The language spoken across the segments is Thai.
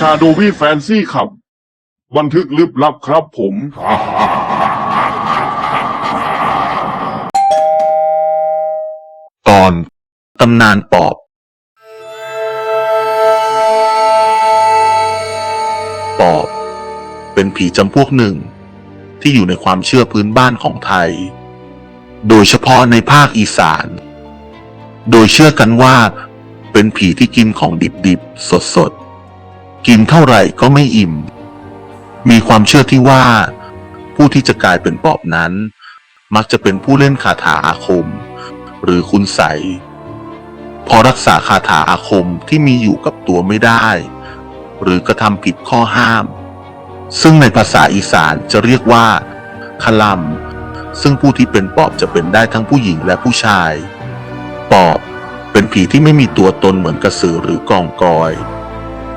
ชาโดวี่แฟนซี่ขับ บันทึกลึกลับครับผม ตอน ตำนานปอบ ปอบ เป็นผีจำพวกหนึ่ง ที่อยู่ในความเชื่อพื้นบ้านของไทย โดยเฉพาะในภาคอีสาน โดยเชื่อกันว่า เป็นผีที่กินของดิบๆ สดๆ กินเท่าไหร่ก็ไม่อิ่ม มีความเชื่อที่ว่า ผู้ที่จะกลายเป็นปอบนั้น มักจะเป็นผู้เล่นคาถาอาคม หรือคุณใสพอรักษาคาถาอาคมที่มีอยู่กับตัวไม่ได้ หรือกระทำผิดข้อห้าม ซึ่งในภาษาอีสานจะเรียกว่าคลัมซึ่งผู้ที่เป็นปอบจะเป็นได้ทั้งผู้หญิงและผู้ชาย ปอบเป็นผีที่ไม่มีตัวตนเหมือนกระสือหรือกองกอย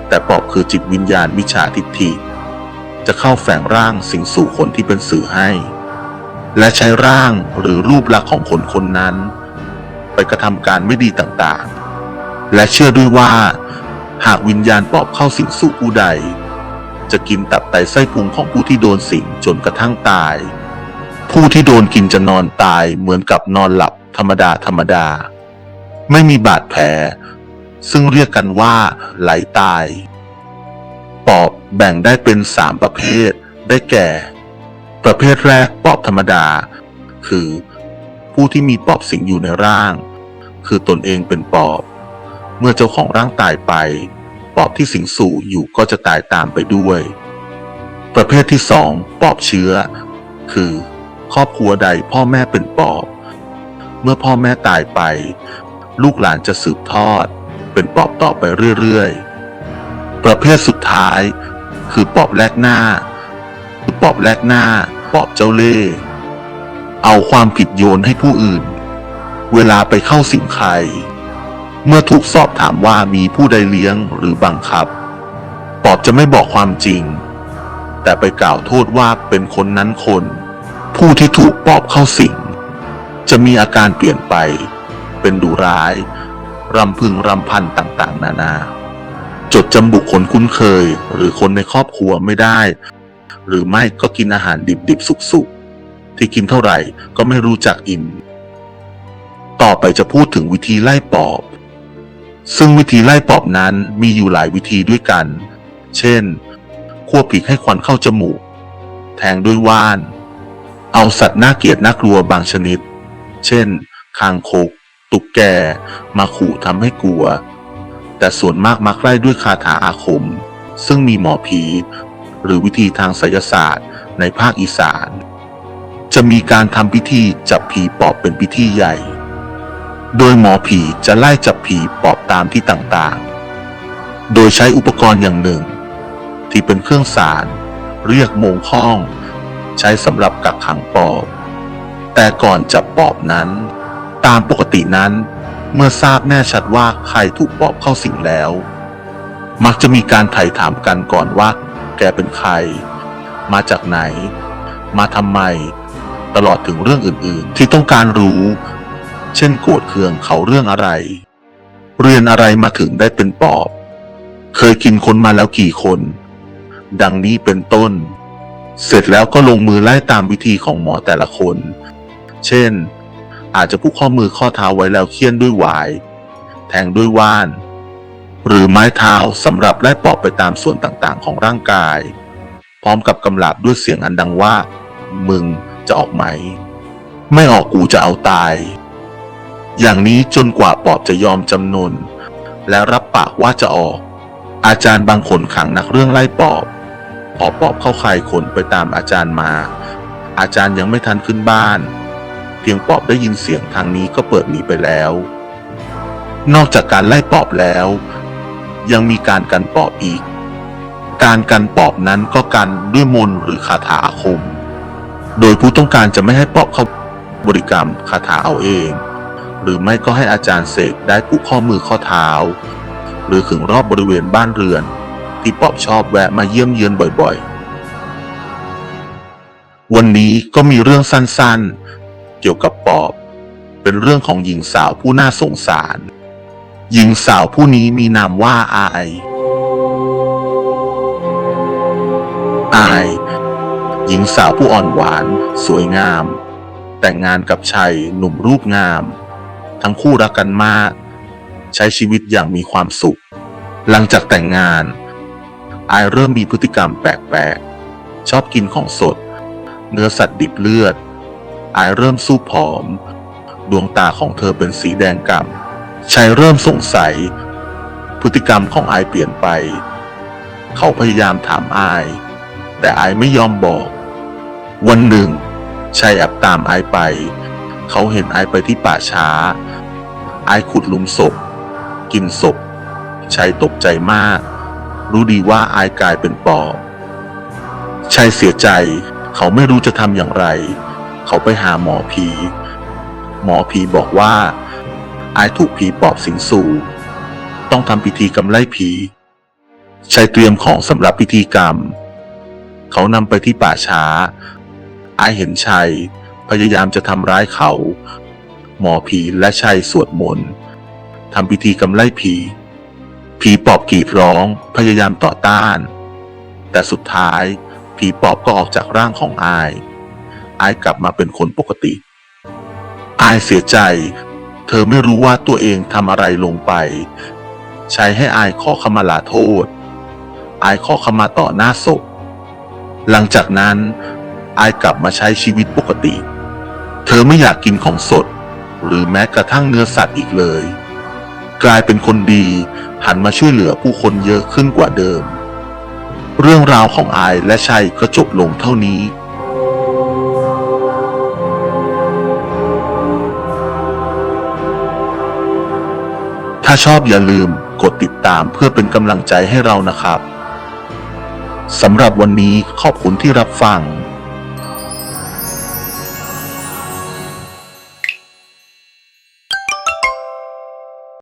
แต่ปอบคือจิตวิญญาณวิชาทิฏฐิ จะเข้าแฝงร่างสิงสู่คนที่เป็นสื่อให้ และใช้ร่างหรือรูปลักษณ์ของคนคนนั้น ไปกระทำการไม่ดีต่างๆ และเชื่อด้วยว่า หากวิญญาณปอบเข้าสิงสู่ผู้ใด จะกินตับไตไส้พุงของผู้ที่โดนสิงจนกระทั่งตาย ผู้ที่โดนกินจะนอนตายเหมือนกับนอนหลับธรรมดาธรรมดา ไม่มีบาดแผล ซึ่งเรียกกันว่าไหลตาย ปอบแบ่งได้เป็นสามประเภทได้แก่ ประเภทแรกปอบธรรมดา คือผู้ที่มีปอบสิงอยู่ในร่าง คือตนเองเป็นปอบ เมื่อเจ้าของร่างตายไป ปอบที่สิงสู่อยู่ก็จะตายตามไปด้วย ประเภทที่สองปอบเชื้อ คือครอบครัวใดพ่อแม่เป็นปอบ เมื่อพ่อแม่ตายไป ลูกหลานจะสืบทอด เป็นปอบต่อไปเรื่อยๆ ประเภทสุดท้าย คือปอบแลกหน้าคือปอบแลกหน้า ปอบเจ้าเล่ห์เอาความผิดโยนให้ผู้อื่น เวลาไปเข้าสิงใคร เมื่อถูกสอบถามว่ามีผู้ใดเลี้ยงหรือบังคับ ปอบจะไม่บอกความจริง แต่ไปกล่าวโทษว่าเป็นคนนั้นคน ผู้ที่ถูกปอบเข้าสิงจะมีอาการเปลี่ยนไป เป็นดุร้าย รำพึงรำพันต่างๆ นานา จดจำบุคคลคุ้นเคย หรือคนในครอบครัวไม่ได้ หรือไม่ก็กินอาหารดิบๆ สุกๆ ที่กินเท่าไหร่ก็ไม่รู้จักอิ่ม ต่อไปจะพูดถึงวิธีไล่ปอบ ซึ่งวิธีไล่ปอบนั้นมีอยู่หลายวิธีด้วยกัน เช่นคั่วพริกให้ควันเข้าจมูก แทงด้วยว่าน เอาสัตว์น่าเกลียดน่ากลัวบางชนิด เช่น คางคก ตุกแกมาขู่ทำให้กลัว แต่ส่วนมากมักไล่ด้วยคาถาอาคม ซึ่งมีหมอผี หรือวิธีทางไสยศาสตร์ในภาคอีสาน จะมีการทำพิธีจับผีปอบเป็นพิธีใหญ่ โดยหมอผีจะไล่จับผีปอบตามที่ต่างๆ โดยใช้อุปกรณ์อย่างหนึ่ง ที่เป็นเครื่องสาร เรียกโมงข้อง ใช้สำหรับกักขังปอบ แต่ก่อนจับปอบนั้น ตามปกตินั้น เมื่อทราบแน่ชัดว่าใครถูกปอบเข้าสิงแล้ว มักจะมีการไถ่ถามกันก่อนว่า แกเป็นใคร มาจากไหน มาทำไม ตลอดถึงเรื่องอื่นๆ ที่ต้องการรู้ เช่นโกรธเคืองเขาเรื่องอะไร เรียนอะไรมาถึงได้เป็นปอบ เคยกินคนมาแล้วกี่คน ดังนี้เป็นต้น เสร็จแล้วก็ลงมือไล่ตามวิธีของหมอแต่ละคน เช่น อาจจะผูกข้อมือข้อเท้าไว้แล้วเคี่ยนด้วยหวาย แทงด้วยว่าน หรือไม้เท้าสำหรับไล่ปอบไปตามส่วนต่างๆ ของร่างกาย พร้อมกับกำลาบด้วยเสียงอันดังว่า มึงจะออกไหม ไม่ออกกูจะเอาตาย อย่างนี้จนกว่าปอบจะยอมจำนน และรับปากว่าจะออก อาจารย์บางคนขังนักเรื่องไล่ปอบพอปอบเข้าใครคนไปตามอาจารย์มา อาจารย์ยังไม่ทันขึ้นบ้าน พียงปอบได้ยินเสียงทางนี้ก็เปิดหนีไปแล้ว นอกจากการไล่ปอบแล้ว ยังมีการกันปอบอีก การกันปอบนั้นก็กันด้วยมนหรือคาถาอาคม โดยผู้ต้องการจะไม่ให้ปอบเขาบริกรรมคาถาเอาเอง หรือไม่ก็ให้อาจารย์เสกได้ผูกข้อมือข้อเท้า หรือขึงรอบบริเวณบ้านเรือน ที่ปอบชอบแวะมาเยี่ยมเยือนบ่อยๆ วันนี้ก็มีเรื่องสั้นๆ เกี่ยวกับปอบ เป็นเรื่องของหญิงสาวผู้น่าสงสาร หญิงสาวผู้นี้มีนามว่าอายอาย หญิงสาวผู้อ่อนหวาน สวยงาม แต่งงานกับชายหนุ่มรูปงาม ทั้งคู่รักกันมาก ใช้ชีวิตอย่างมีความสุข หลังจากแต่งงาน อายเริ่มมีพฤติกรรมแปลกๆ ชอบกินของสด เนื้อสัตว์ดิบเลือด อายเริ่มสู้ผอม ดวงตาของเธอเป็นสีแดงกำ่ำชายเริ่มสงสัย พฤติกรรมของอายเปลี่ยนไป เขาพยายามถามอาย แต่อายไม่ยอมบอก วันหนึ่งชายแอบตามอายไป เขาเห็นอายไปที่ป่าช้าอายขุดหลุมศพ กินศพ ชายตกใจมาก รู้ดีว่าอายกลายเป็นปอบ ชายเสียใจ เขาไม่รู้จะทำอย่างไร เขาไปหาหมอผี หมอผีบอกว่า อายถูกผีปอบสิงสู่ ต้องทำพิธีกำไล่ผีชายเตรียมของสำหรับพิธีกรรม เขานำไปที่ป่าช้า อายเห็นชัย พยายามจะทำร้ายเขา หมอผีและชัยสวดมนต์ทำพิธีกำไล่ผี ผีปอบกรีดร้องพยายามต่อต้าน แต่สุดท้ายผีปอบก็ออกจากร่างของอาย อายกลับมาเป็นคนปกติ อายเสียใจ เธอไม่รู้ว่าตัวเองทำอะไรลงไป ใช้ให้อายขอขมาลาโทษ อายขอขมาต่อหน้าศพหลังจากนั้นอายกลับมาใช้ชีวิตปกติ เธอไม่อยากกินของสด หรือแม้กระทั่งเนื้อสัตว์อีกเลย กลายเป็นคนดีหันมาช่วยเหลือผู้คนเยอะขึ้นกว่าเดิม เรื่องราวของอายและชัยก็จบลงเท่านี้ ถ้าชอบอย่าลืมกดติดตามเพื่อเป็นกำลังใจให้เรานะครับสำหรับวันนี้ขอบคุณที่รับฟัง